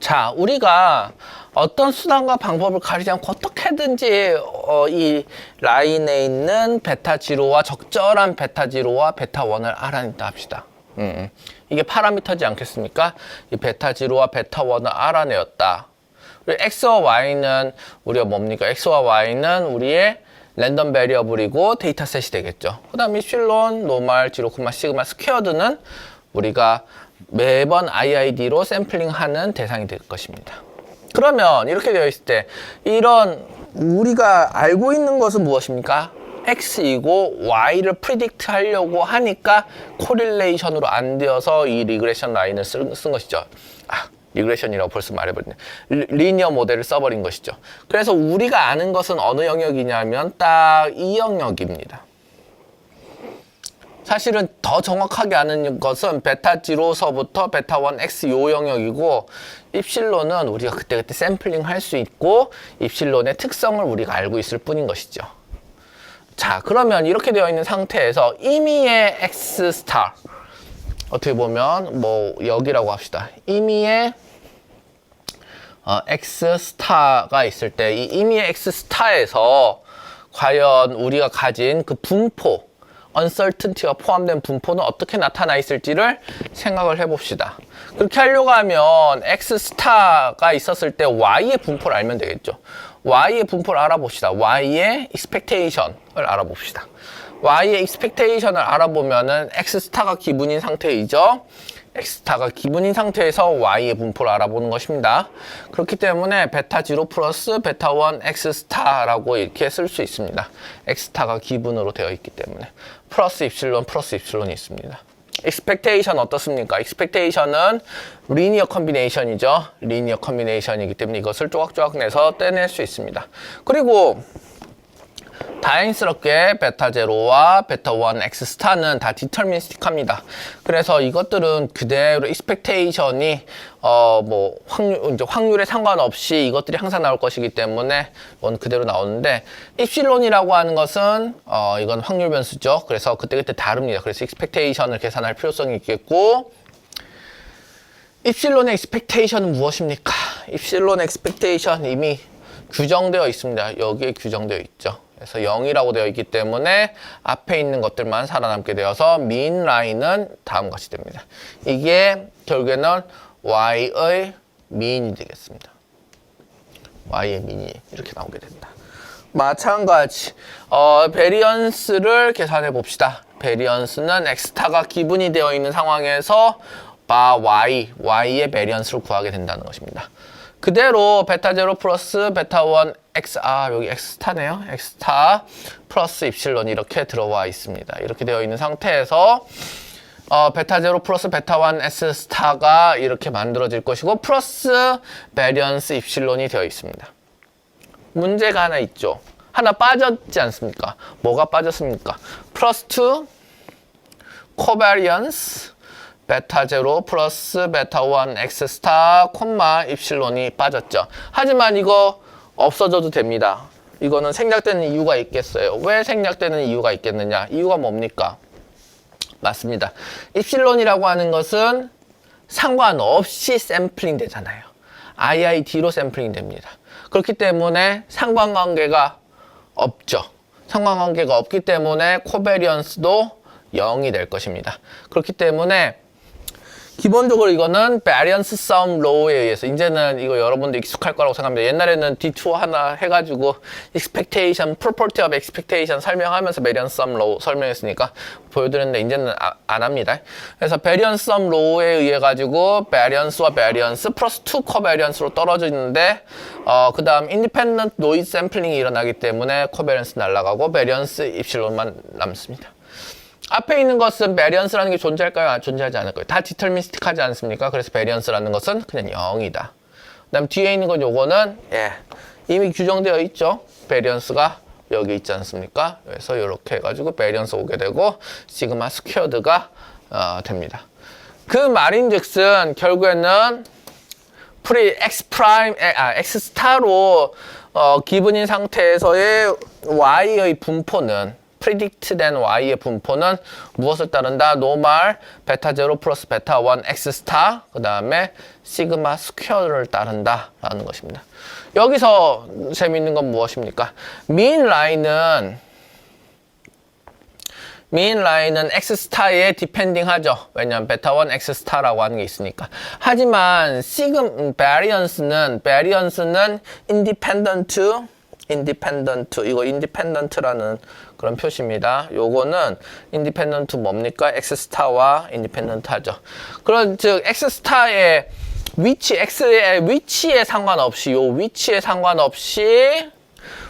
자, 우리가 어떤 수단과 방법을 가리지 않고 어떻게든지 어, 이 라인에 있는 베타 지로와 적절한 베타 지로와 베타 원을 알아낸다 합시다. 음, 이게 파라미터지 않겠습니까? 이 베타 지로와 베타 원을 알아내었다. 그리고 x와 y는 우리가 뭡니까? x와 y는 우리의 랜덤 베리어블이고 데이터 셋이 되겠죠. 그 다음 이실론, 노말, 지로, 코마, 시그마, 스퀘어드는 우리가 매번 IID로 샘플링하는 대상이 될 것입니다. 그러면 이렇게 되어 있을 때 이런 우리가 알고 있는 것은 무엇입니까? x이고 y를 프리딕트 하려고 하니까 코릴레이션으로 안 되어서 이 리그레션 라인을 쓴, 쓴 것이죠. 아, 리그레션이라고 벌써 말해버렸네. 리- 리니어 모델을 써버린 것이죠. 그래서 우리가 아는 것은 어느 영역이냐면 딱 이 영역입니다. 사실은 더 정확하게 아는 것은 베타 지로서부터 베타 1 X 요 영역이고 입실론은 우리가 그때그때 샘플링 할 수 있고 입실론의 특성을 우리가 알고 있을 뿐인 것이죠. 자, 그러면 이렇게 되어 있는 상태에서 임의의 X 스타 어떻게 보면 뭐 여기라고 합시다. 임의의 어, X 스타가 있을 때이 임의의 X 스타에서 과연 우리가 가진 그 분포, uncertainty가 포함된 분포는 어떻게 나타나 있을지를 생각을 해봅시다. 그렇게 하려고 하면 X 스타가 있었을 때 Y의 분포를 알면 되겠죠. Y의 분포를 알아봅시다. Y의 expectation을 알아봅시다. Y의 expectation을 알아보면은 X 스타가 기분인 상태이죠. X스타가 기분인 상태에서 Y의 분포를 알아보는 것입니다. 그렇기 때문에 베타 0 플러스 베타 1 X스타라고 이렇게 쓸 수 있습니다. X스타가 기분으로 되어 있기 때문에 플러스 입실론 플러스 입실론이 있습니다. expectation 어떻습니까? expectation은 리니어 컨비네이션이죠. 리니어 컨비네이션이기 때문에 이것을 조각조각 내서 떼낼 수 있습니다. 그리고 다행스럽게 베타 제로와 베타 1 X 스타는 다 디터미니스틱합니다. 그래서 이것들은 그대로 익스펙테이션이 어 뭐 확률 이제 확률에 상관없이 이것들이 항상 나올 것이기 때문에 원 그대로 나오는데 입실론이라고 하는 것은 어 이건 확률 변수죠. 그래서 그때그때 다릅니다. 그래서 익스펙테이션을 계산할 필요성이 있겠고 입실론의 expectation은 무엇입니까? 입실론의 expectation 이미 규정되어 있습니다. 여기에 규정되어 있죠. 그래서 0이라고 되어 있기 때문에 앞에 있는 것들만 살아남게 되어서 민 라인은 다음과 같이 됩니다. 이게 결국에는 y의 민이 되겠습니다. y의 민이 이렇게 나오게 된다. 마찬가지 어, 베리언스를 계산해 봅시다. 베리언스는 엑스타가 기분이 되어 있는 상황에서 바 y, y의 베리언스를 구하게 된다는 것입니다. 그대로 베타 제로 플러스 베타 1 x 아 여기 x스타네요. x스타 플러스 입실론 이렇게 들어와 있습니다. 이렇게 되어 있는 상태에서 어, 베타 제로 플러스 베타 1 S 스타가 이렇게 만들어질 것이고 플러스 베리언스 입실론이 되어 있습니다. 문제가 하나 있죠. 하나 빠졌지 않습니까? 뭐가 빠졌습니까? 플러스 2 코베리언스 베타 제로 플러스 베타 1 X 스타 콤마 입실론이 빠졌죠. 하지만 이거 없어져도 됩니다. 이거는 생략되는 이유가 있겠어요. 왜 생략되는 이유가 있겠느냐? 이유가 뭡니까? 맞습니다. 입실론이라고 하는 것은 상관없이 샘플링 되잖아요. IID로 샘플링 됩니다. 그렇기 때문에 상관관계가 없죠. 상관관계가 없기 때문에 코베리언스도 0이 될 것입니다. 그렇기 때문에 기본적으로 이거는 베리언스 썸 로우에 의해서 이제는 이거 여러분도 익숙할 거라고 생각합니다. 옛날에는 D2 하나 해가지고 expectation, property of expectation 설명하면서 베리언스 썸 로우 설명했으니까 보여드렸는데 이제는 아- 안 합니다. 그래서 베리언스 썸 로우에 의해 가지고 베리언스와 베리언스 플러스 2 코베리언스로 떨어지는데 어, 그 다음 인디펜던트 노이즈 샘플링이 일어나기 때문에 코베리언스 날아가고 베리언스 입실론만 남습니다. 앞에 있는 것은 베리언스라는 게 존재할까요? 아, 존재하지 않을까요? 다 디터미스틱하지 않습니까? 그래서 베리언스라는 것은 그냥 0이다. 그다음 뒤에 있는 건 요거는 예, 이미 규정되어 있죠. 베리언스가 여기 있지 않습니까? 그래서 이렇게 해가지고 베리언스 오게 되고 시그마 스퀘어드가 어, 됩니다. 그 말인즉슨 결국에는 프리 x 프라임 에, 아 x 스타로 어, 기분인 상태에서의 y의 분포는 predict된 y의 분포는 무엇을 따른다? 노말 베타 제로 플러스 베타 1 x 스타 그 다음에 시그마 스퀘어를 따른다라는 것입니다. 여기서 재미있는 건 무엇입니까? 민 라인은 민 라인은 x 스타에 디펜딩 하죠. 왜냐면 베타 1 x 스타라고 하는 게 있으니까. 하지만 시금 베리언스는 베리언스는 인 디펜던트 인디펜던트 이거 인디펜던트라는 그런 표시입니다. 요거는 인디펜던트 뭡니까? x 스타와 인디펜던트 하죠. 그런 즉 x 스타의 위치 x의 위치에 상관없이 요 위치에 상관없이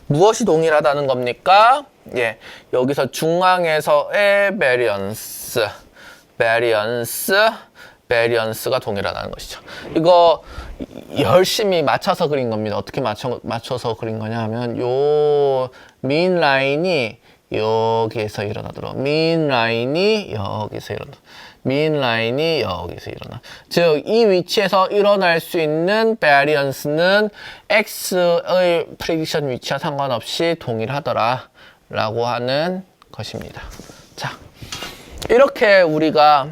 무엇이 동일하다는 겁니까? 예, 여기서 중앙에서의 베리언스, 베리언스, 베리언스가 동일하다는 것이죠. 이거 열심히 맞춰서 그린 겁니다. 어떻게 맞춰, 맞춰서 그린 거냐 하면 요 민 라인이 여기에서 일어나도록. 민 라인이 여기서 일어나. 민 라인이 여기서 일어나. 즉 이 위치에서 일어날 수 있는 베리언스는 x의 프리딕션 위치와 상관없이 동일하더라 라고 하는 것입니다. 자 이렇게 우리가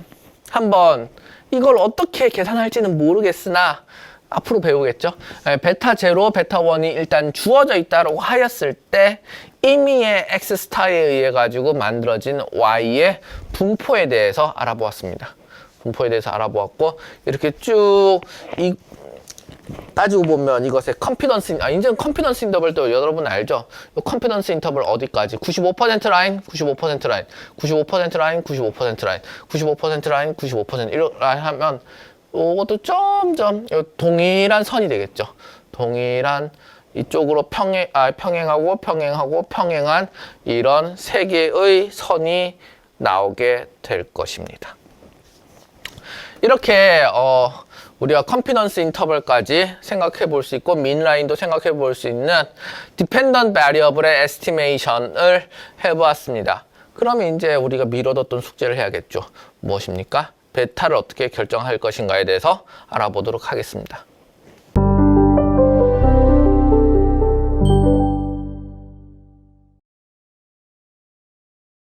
한번 이걸 어떻게 계산할지는 모르겠으나 앞으로 배우겠죠. 에, 베타 제로, 베타 원이 일단 주어져 있다고 하였을 때 임의의 x 스타에 의해 가지고 만들어진 y의 분포에 대해서 알아보았습니다. 분포에 대해서 알아보았고 이렇게 쭉 이, 따지고 보면 이것의 컨피던스 아 이제는 컨피던스 인터벌도 여러분 알죠? 이 컨피던스 인터벌 어디까지? 95% 라인, 95% 라인, 95% 라인, 95% 라인, 95% 라인, 95% 이렇게 하면 이것도 점점 요 동일한 선이 되겠죠. 동일한 이쪽으로 평행 아 평행하고 평행하고 평행한 이런 세 개의 선이 나오게 될 것입니다. 이렇게 어, 우리가 컨피던스 인터벌까지 생각해 볼 수 있고 민라인도 생각해 볼 수 있는 디펜던트 베리어블의 에스티메이션을 해 보았습니다. 그러면 이제 우리가 미뤄뒀던 숙제를 해야겠죠. 무엇입니까? 베타를 어떻게 결정할 것인가에 대해서 알아보도록 하겠습니다.